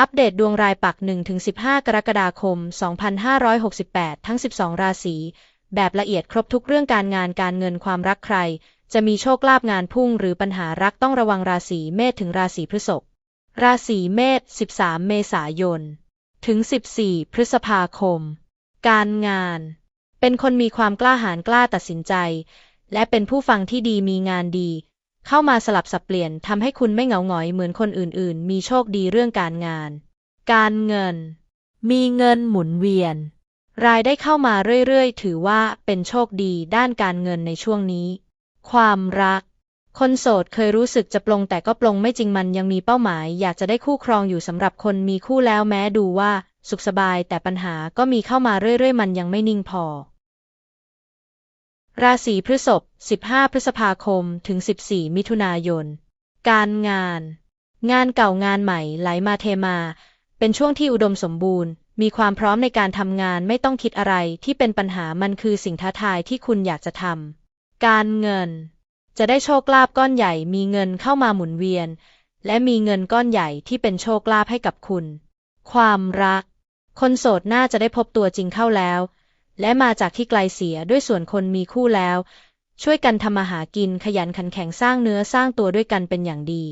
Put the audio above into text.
อัปเดตดวงรายปัก 1-15 กรกฎาคม 2568 ทั้ง 12 ราศี แบบละเอียดครบทุกเรื่องการงานการเงินความรักใคร จะมีโชคลาภงานพุ่งหรือปัญหารักต้องระวังราศีเมษถึงราศีพฤษภ ราศีเมษ 13 เมษายน ถึง 14 พฤษภาคม การงาน เป็นคนมีความกล้าหาญกล้าตัดสินใจ และเป็นผู้ฟังที่ดีมีงานดี เข้ามาสลับสับเปลี่ยนทำให้คุณไม่เหงาหงอยเหมือนคนอื่นๆ มีโชคดีเรื่องการงาน การเงิน มีเงินหมุนเวียน รายได้เข้ามาเรื่อยๆ ถือว่าเป็นโชคดีด้านการเงินในช่วงนี้ ความรัก คนโสดเคยรู้สึกจะปลงแต่ก็ปลงไม่จริงมันยังมีเป้าหมาย อยากจะได้คู่ครองอยู่สำหรับคนมีคู่แล้วแม้ดูว่า สุขสบายแต่ปัญหาก็มีเข้ามาเรื่อยๆ มันยังไม่นิ่งพอ ราศีพฤษภ 15 พฤษภาคม ถึง 14 มิถุนายน การงาน งานเก่างานใหม่ไหลมาเทมา เป็นช่วงที่อุดมสมบูรณ์ มีความพร้อมในการทำงานไม่ต้องคิดอะไรที่เป็นปัญหามันคือสิ่งท้าทายที่คุณอยากจะทำ การเงิน จะได้โชคลาภก้อนใหญ่ มีเงินเข้ามาหมุนเวียน และมีเงินก้อนใหญ่ที่เป็นโชคลาภให้กับคุณ ความรัก คนโสดน่าจะได้พบตัวจริงเข้าแล้ว และมาจากที่ไกลเสียด้วยส่วนคนมีคู่แล้ว ช่วยกันทำมาหากินขยันขันแข็งสร้างเนื้อสร้างตัวด้วยกันเป็นอย่างดี